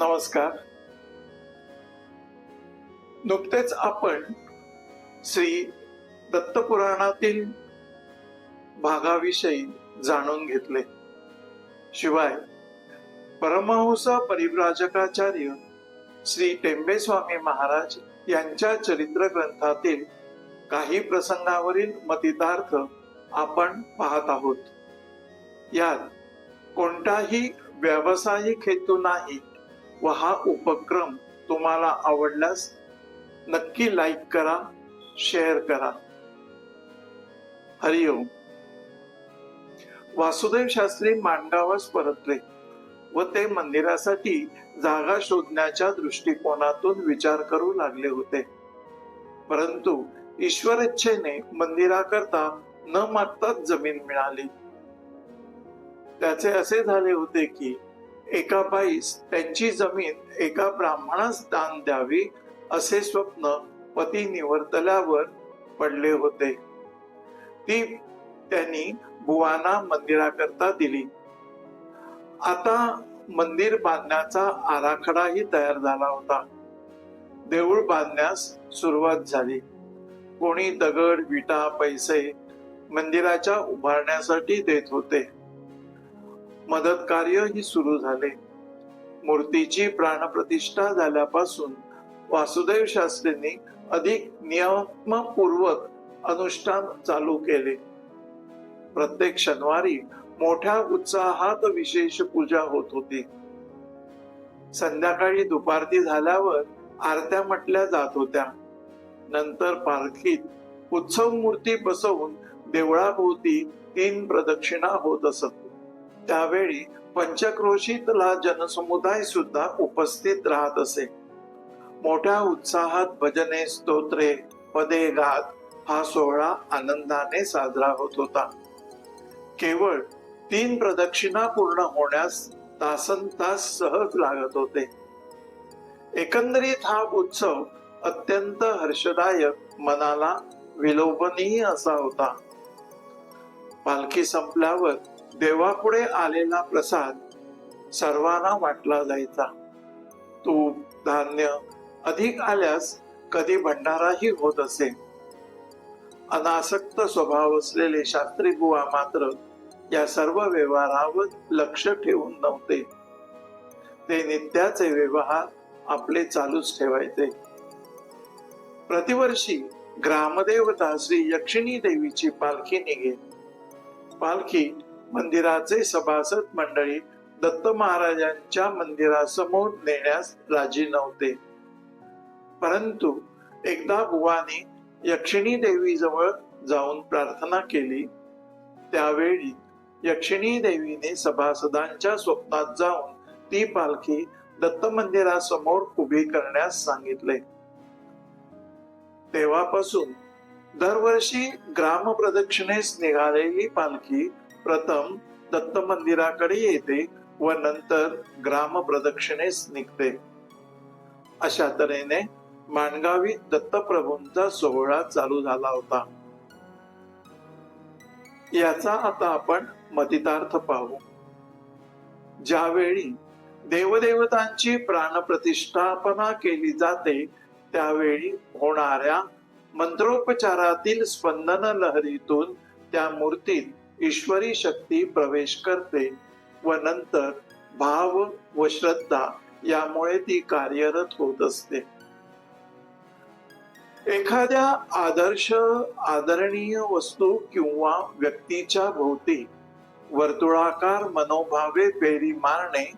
नमस्कार. नुकतेच आपण श्री दत्तपुराणातील भागाविषयी जाणून घेतले. शिवाय परमहंस परिव्राजकाचार्य श्री टेंबेस्वामी महाराज यांच्या चरित्र ग्रंथातील काही प्रसंगावरील मतितार्थ आपण पाहत आहोत. यात कोणताही व्यावसायिक हेतू नाही. व हा उपक्रम तुम्हाला आवडल्यास नक्की लाईक करा शेअर करा. हरिओम वासुदेव शास्त्री मांडगावास परतले व ते मंदिरासाठी जागा शोधण्याच्या दृष्टिकोनातून विचार करू लागले होते. परंतु ईश्वर इच्छेने मंदिराकरता न मागताच जमीन मिळाली. त्याचे असे झाले होते की एका बाईस त्यांची जमीन एका ब्राह्मणास दान द्यावी असे स्वप्न पती निवर्तल्यावर पडले होते. ती त्यांनी बुवाना मंदिराकरता दिली. आता मंदिर बांधण्याचा आराखडाही तयार झाला होता. देऊळ बांधण्यास सुरुवात झाली. कोणी दगड विटा पैसे मंदिराच्या उभारण्यासाठी देत होते. मदत कार्यही सुरू झाले. मूर्तीची प्राणप्रतिष्ठा झाल्यापासून वासुदेव शास्त्रींनी अधिक नियमपूर्वक अनुष्ठान चालू केले. प्रत्येक शनिवारी मोठ्या उत्साहात विशेष पूजा होत होती. संध्याकाळी दुपारती झाल्यावर आरत्या म्हटल्या जात होत्या. नंतर पालखीत उत्सव मूर्ती बसवून देवळाभोवती तीन प्रदक्षिणा होत असत. त्यावेळी पंचक्रोशीतला जनसमुदाय सुद्धा उपस्थित राहत असे. मोठ्या उत्साहात भजने स्तोत्रे पदे गात हा सोहळा आनंदाने साजरा होत होता. केवळ तीन प्रदक्षिणा पूर्ण होण्यास तासन तास सहज लागत होते. एकंदरीत हा उत्सव अत्यंत हर्षदायक मनाला विलोभनीय असा होता. पालखी संपल्यावर देवापुढे आलेला प्रसाद सर्वांना वाटला जायचा. तूप धान्य अधिक आल्यास कधी भंडाराही होत असे. अनासक्त स्वभाव असलेले शास्त्री बुवा मात्र या सर्व व्यवहारावर लक्ष ठेवून नव्हते. ते नित्याचे व्यवहार आपले चालूच ठेवायचे. प्रतिवर्षी ग्रामदेवता श्री यक्षिणी देवीची पालखी निघे पालखी मंदिराचे सभासद मंडळी दत्त महाराजांच्या मंदिरासमोर नेण्यास राजी नव्हते. परंतु एकदा बुवाने यक्षिणी देवी जवळ जाऊन प्रार्थना केली. त्यावेळी यक्षिणी देवीने सभासदांच्या स्वप्नात जाऊन ती पालखी दत्त मंदिरासमोर उभी करण्यास सांगितले. तेव्हापासून दरवर्षी ग्राम प्रदक्षिणेस निघालेली पालखी प्रथम दत्त मंदिराकडे येते व नंतर ग्राम प्रदक्षिणेस निघते. अशा तऱ्हेने माणगावी दत्तप्रभूंचा सोहळा चालू झाला होता. याचा आता आपण मतितार्थ पाहू. ज्यावेळी देवदेवतांची प्राणप्रतिष्ठापना केली जाते त्यावेळी होणाऱ्या मंत्रोपचारातील स्पंदन लहरीतून त्या मूर्तीत ईश्वरी शक्ती प्रवेश करते व नंतर भाव व श्रद्धा यामुळे ती कार्यरत होत असते. एखाद्या आदर्श आदरणीय वस्तू किंवा व्यक्तीच्या भोवती वर्तुळाकार मनोभावे फेरी मारणे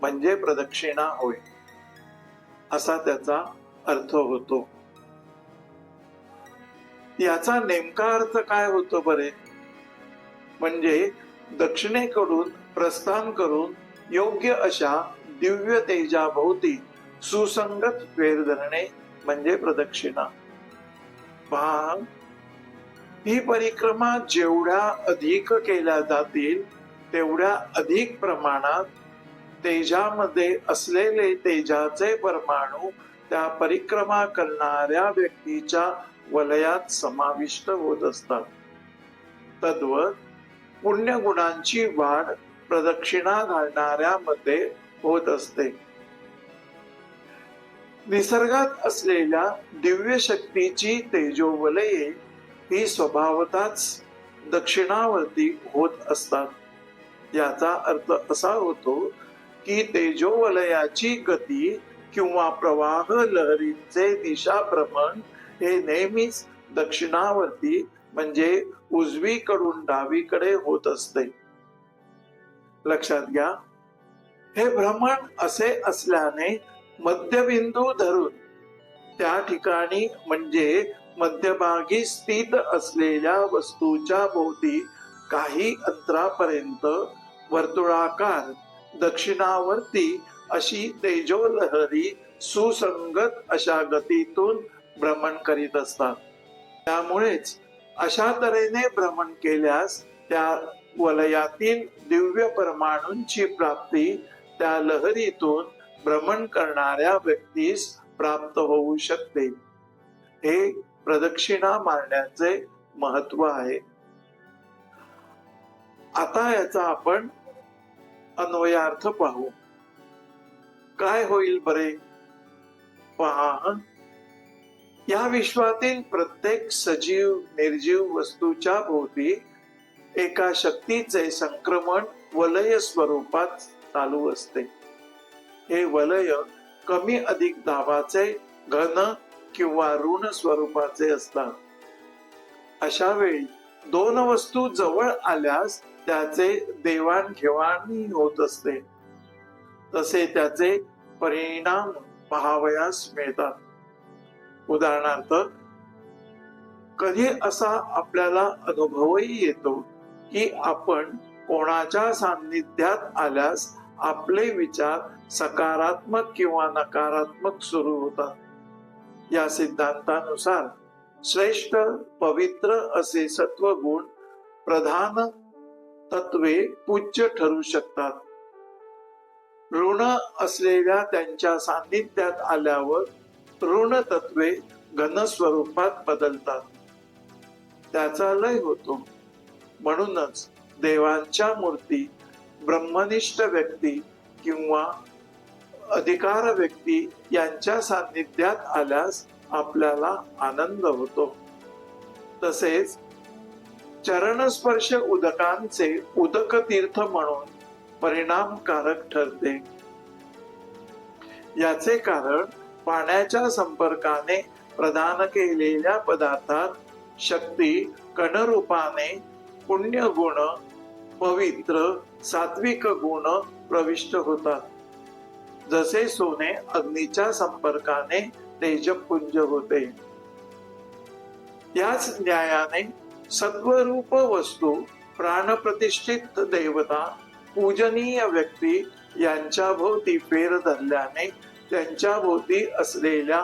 म्हणजे प्रदक्षिणा होय असा त्याचा अर्थ होतो. याचा नेमका अर्थ काय होतो बरे? म्हणजे दक्षिणेकडून प्रस्थान करून योग्य अशा दिव्य तेजाभोवती सुसंगत फेर धरणे म्हणजे प्रदक्षिणा. पहा ही परिक्रमा जेवढ्या अधिक केल्या जातील तेवढ्या अधिक प्रमाणात तेजामध्ये असलेले तेजाचे परमाणू त्या परिक्रमा करणाऱ्या व्यक्तीच्या वलयात समाविष्ट होत असतात. तद्वत पुण्यगुणांची वाढ प्रदक्षिणा घालणाऱ्यामध्ये होत असते. निसर्गात असलेल्या दिव्य शक्तीची तेजोवलये ही स्वभावताच दक्षिणावर्ती होत असतात. याचा अर्थ असा होतो की तेजोवलयाची गती किंवा प्रवाह लहरींचे दिशाभ्रमण हे नेहमीच दक्षिणावर्ती म्हणजे उजवीकडून डावीकडे होत असते. लक्षात घ्या. हे भ्रमण असे असल्याने मध्यबिंदू धरून त्या ठिकाणी म्हणजे मध्यभागी स्थित असलेल्या वस्तूच्या भोवती काही अंतरापर्यंत वर्तुळाकार दक्षिणावर्ती अशी तेजोलहरी सुसंगत अशा गतीतून भ्रमण करीत असतात. त्यामुळेच अशा तऱ्हेने भ्रमण केल्यास त्या वलयातील दिव्य परमाणूंची प्राप्ती त्या लहरीतून भ्रमण करणाऱ्या व्यक्तीस प्राप्त होऊ शकते. हे प्रदक्षिणा मारण्याचे महत्त्व आहे. आता याचा आपण अन्वयार्थ पाहू. काय होईल बरे? पहा. या विश्वातील प्रत्येक सजीव निर्जीव वस्तूच्या भोवती एका शक्तीचे संक्रमण वलय स्वरूपात चालू असते. हे वलय कमी अधिक दाबाचे घन किंवा ऋण स्वरूपाचे असतात. अशा वेळी दोन वस्तू जवळ आल्यास त्याचे देवाणघेवाण होत असते. तसे त्याचे परिणाम पहावयास मिळतात. उदाहरणार्थ कधी असा आपल्याला अनुभवही येतो की आपण कोणाच्या सान्निध्यात आल्यास आपले विचार सकारात्मक किंवा नकारात्मक सुरू होतात. या सिद्धांतानुसार श्रेष्ठ पवित्र असे सत्वगुण प्रधान तत्वे पूज्य ठरू शकतात. ऋण असलेल्या त्यांच्या सान्निध्यात आल्यावर ऋण तत्वे घन स्वरूपात बदलतात. त्याचा लय होतो. म्हणूनच देवांच्या मूर्ती ब्रह्मनिष्ठ व्यक्ती किंवा अधिकार व्यक्ती यांच्या सान्निध्यात आल्यास आपल्याला आनंद होतो. तसेच चरणस्पर्श उदकांचे उदक तीर्थ म्हणून परिणामकारक ठरते. याचे कारण पाण्याच्या संपर्काने प्रदान केलेल्या पदार्थात शक्ती कणरूपाने पुण्य गुण पवित्र सात्विक गुण प्रविष्ट होतात. जसे सोने अग्नीच्या संपर्काने तेजपुंज होते. याच न्यायाने सत्वरूप वस्तू प्राणप्रतिष्ठित देवता पूजनीय व्यक्ती यांच्या भोवती फेर धरल्याने त्यांच्या भोवती असलेल्या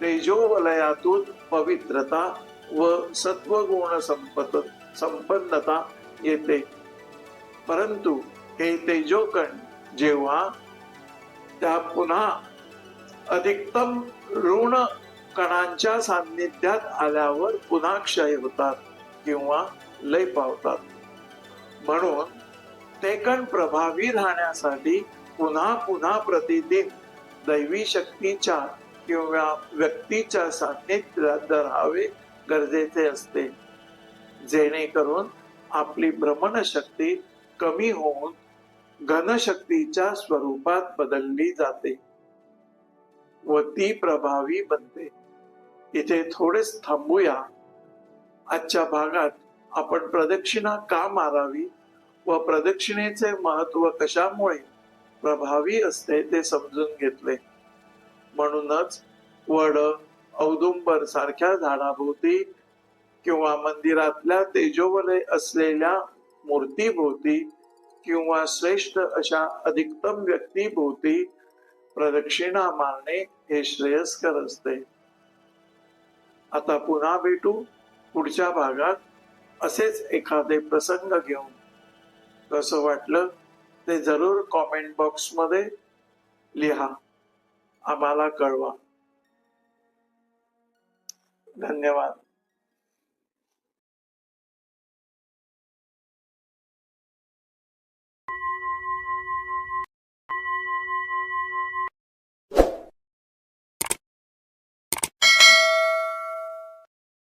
तेजोवलयातून पवित्रता व सत्वगुण संपत संपन्नता येते. परंतु हे तेजोकण जेव्हा त्या पुन्हा अधिकतम ऋण कणांच्या सान्निध्यात आल्यावर पुन्हा क्षय होतात किंवा लय पावतात. म्हणून ते कण प्रभावी राहण्यासाठी पुन्हा पुन्हा प्रतिदिन दैवी शक्तीच्या किंवा व्यक्तीच्या सान्निध्यात राहावे गरजेचे असते. जेणेकरून आपली भ्रमण शक्ती कमी होऊन घनशक्तीच्या स्वरूपात बदलली जाते व ती प्रभावी बनते. इथे थोडेच थांबूया. आजच्या भागात आपण प्रदक्षिणा का मारावी व प्रदक्षिणेचे महत्त्व कशामुळे प्रभावी असते ते समजून घेतले. म्हणूनच वड औदुंबर सारख्या झाडाभोवती किंवा मंदिरातल्या तेजोवलय असलेल्या मूर्तीभोवती किंवा श्रेष्ठ अशा अधिकतम व्यक्तीभोवती प्रदक्षिणा मारणे हे श्रेयस्कर असते. आता पुन्हा भेटू पुढच्या भागात असेच एखादे प्रसंग घेऊन. कसं वाटलं? ते जरूर कॉमेंट बॉक्समध्ये लिहा. आम्हाला कळवा. धन्यवाद.